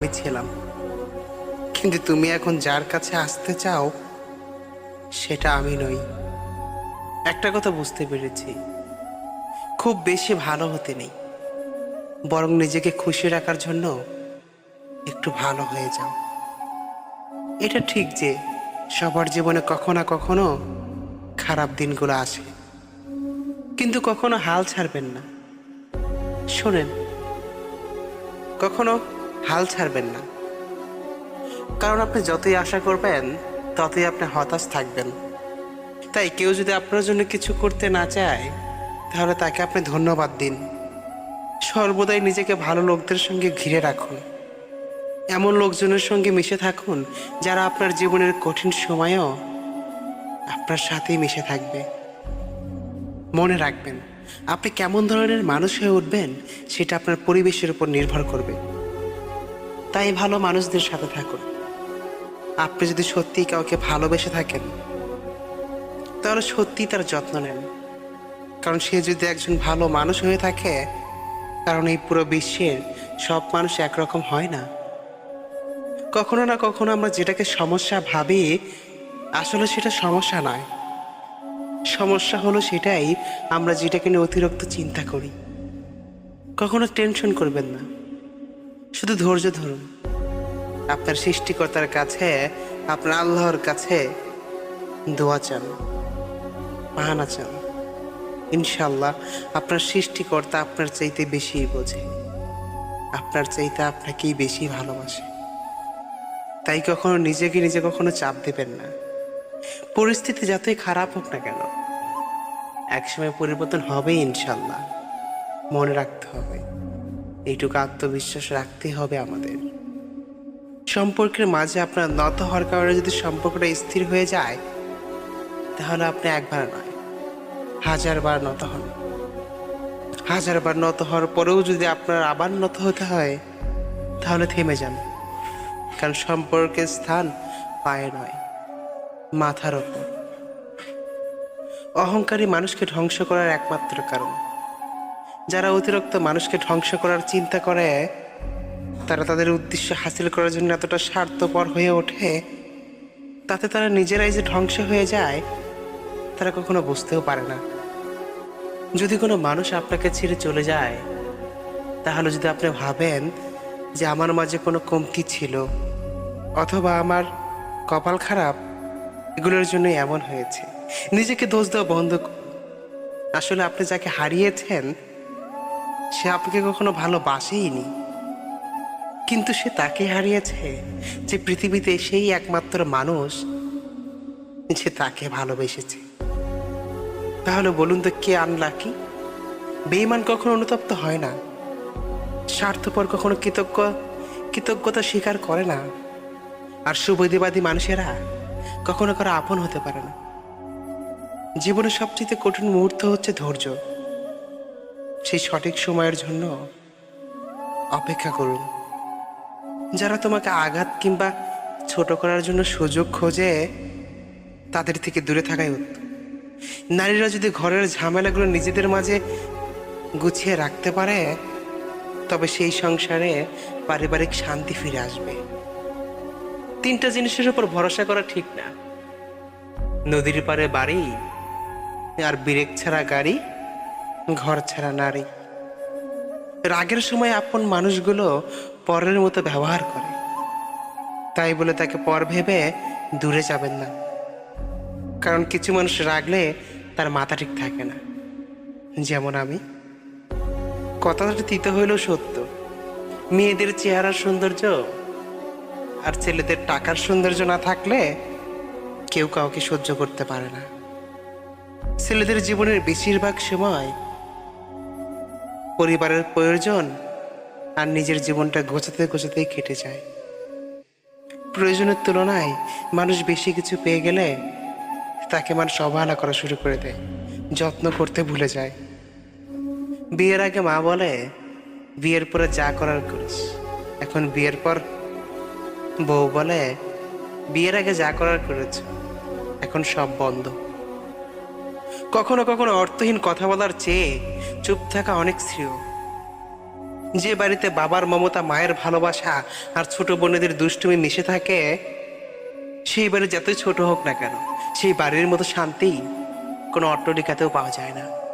আমি ছিলাম কিন্তু তুমি এখন যার কাছে আসতে চাও, সেটা আমি নই। একটা কথা বুঝতে পেরেছি, খুব বেশি ভালো হতে নেই। বরং নিজেকে খুশি রাখার জন্য একটু ভালো হয়ে যাও। এটা ঠিক যে সবার জীবনে কখনো না কখনো খারাপ দিনগুলো আসে। কিন্তু কখনো হাল ছাড়বেন না। শোনেন, কখনো হাল ছাড়বেন না। কারণ আপনি যতই আশা করবেন, ততই আপনি হতাশ থাকবেন। তাই কেউ যদি আপনার জন্য কিছু করতে না চায়, তাহলে তাকে আপনি ধন্যবাদ দিন। সর্বদাই নিজেকে ভালো লোকদের সঙ্গে ঘিরে রাখুন। এমন লোকজনের সঙ্গে মিশে থাকুন, যারা আপনার জীবনের কঠিন সময়েও আপনার সাথেই মিশে থাকবে। মনে রাখবেন, আপনি কেমন ধরনের মানুষ হয়ে উঠবেন, সেটা আপনার পরিবেশের উপর নির্ভর করবে। তাই ভালো মানুষদের সাথে থাকুন। আপনি যদি সত্যিই কাউকে ভালোবেসে থাকেন, তাহলে সত্যিই তার যত্ন নেন। কারণ সে যদি একজন ভালো মানুষ হয়ে থাকে, কারণ এই পুরো বিশ্বের সব মানুষ একরকম হয় না। কখনো না কখনো আমরা যেটাকে সমস্যা ভাবি, আসলে সেটা সমস্যা নয়। সমস্যা হলো সেটাই, আমরা যেটাকে নিয়ে অতিরিক্ত চিন্তা করি। কখনো টেনশন করবেন না। শুধু ধৈর্য ধরুন। আপনার সৃষ্টিকর্তার কাছে, আপনার আল্লাহর কাছে দোয়া চান পাহানা চান। ইনশাল্লাহ আপনার সৃষ্টিকর্তা আপনার চাইতে বেশি বোঝে। আপনার চাইতে আপনাকেই বেশি ভালোবাসে। তাই কখনো নিজেকে নিজে কখনো চাপ দেবেন না। পরিস্থিতি যতই খারাপ হোক না কেন, একসময় পরিবর্তন হবেই ইনশাল্লাহ মনে রাখতে হবে। এইটুকু আত্মবিশ্বাস রাখতে হবে আমাদের। সম্পর্কের মাঝে আপনার নত হওয়ার কারণে যদি সম্পর্কটা স্থির হয়ে যায়, তাহলে আপনি একবার নয়, হাজারবার নত হন। হাজারবার নত হওয়ার পরেও যদি আপনার আবার নত হতে হয়, তাহলে থেমে যান। কারণ সম্পর্কের স্থান পায়ে নয়, মাথার ওপর। অহংকারী মানুষকে ধ্বংস করার একমাত্র কারণ। যারা অতিরিক্ত মানুষকে ধ্বংস করার চিন্তা করে, তারা তাদের উদ্দেশ্য হাসিল করার জন্য এতটা স্বার্থপর হয়ে ওঠে, তাতে তারা নিজেরাই যে ধ্বংস হয়ে যায়, তারা কখনো বুঝতেও পারে না। যদি কোনো মানুষ আপনাকে ছেড়ে চলে যায়, তাহলে যদি আপনি ভাবেন যে আমার মাঝে কোনো কমতি ছিল, অথবা আমার কপাল খারাপ, এগুলোর জন্য এমন হয়েছে। নিজেকে দোষ দেওয়া বন্ধ আসলে আপনি যাকে হারিয়েছেন সে আপনাকে কখনো ভালোবাসেইনি। কিন্তু সে তাকে হারিয়েছে যে পৃথিবীতে সেই একমাত্র মানুষ যে তাকে ভালোবেসেছে। তাহলে বলুন তো কে আনলাকি বেইমান কখনো অনুতপ্ত হয় না। স্বার্থপর কখনো কৃতজ্ঞ, কৃতজ্ঞতা স্বীকার করে না। আর সুবৈধবাদী মানুষেরা কখনো কারও আপন হতে পারে না। জীবনের সবচেয়ে কঠিন মুহূর্ত হচ্ছে ধৈর্য। সেই সঠিক সময়ের জন্য অপেক্ষা করুন। যারা তোমাকে আঘাত কিংবা ছোট করার জন্য সুযোগ খোঁজে, তাদের থেকে দূরে থাকাই উত্তম। নারীরা যদি ঘরের ঝামেলাগুলো নিজেদের মাঝে গুছিয়ে রাখতে পারে, তবে সেই সংসারে পারিবারিক শান্তি ফিরে আসবে। তিনটা জিনিসের উপর ভরসা করা ঠিক না। নদীর পারে বাড়ি আর ব্রেক ছাড়া গাড়ি ঘর ছাড়া নারী। রাগের সময় আপন মানুষগুলো পরের মতো ব্যবহার করে। তাই বলে তাকে পর ভেবে দূরে যাবেন না। কারণ কিছু মানুষ রাগলে তার মাথা ঠিক থাকে না। যেমন আমি। কথাটা তিতে হইলেও সত্য। মেয়েদের চেহারার সৌন্দর্য আর ছেলেদের টাকার সৌন্দর্য না থাকলে কেউ কাউকে সহ্য করতে পারে না। ছেলেদের জীবনের বেশিরভাগ সময় পরিবারের প্রয়োজন আর নিজের জীবনটা গোছাতে গোছাতেই কেটে যায়। প্রয়োজনের তুলনায় মানুষ বেশি কিছু পেয়ে গেলে তাকে মানুষ অবহেলা করা শুরু করে দেয়, যত্ন করতে ভুলে যায়। বিয়ের আগে মা বলে, বিয়ের পরে যা করার করিস। এখন বিয়ের পর বউ বলে, বিয়ের আগে যা করার করেছ, এখন সব বন্ধ। কখনো কখনো অর্থহীন কথা বলার চেয়ে চুপ থাকা অনেক শ্রেয়। যে বাড়িতে বাবার মমতা, মায়ের ভালোবাসা আর ছোট বোনেদের দুষ্টুমি মিশে থাকে, সেই বাড়ি যতই ছোট হোক না কেন, সেই বাড়ির মতো শান্তি কোনো অট্টলিকাতেও পাওয়া যায় না।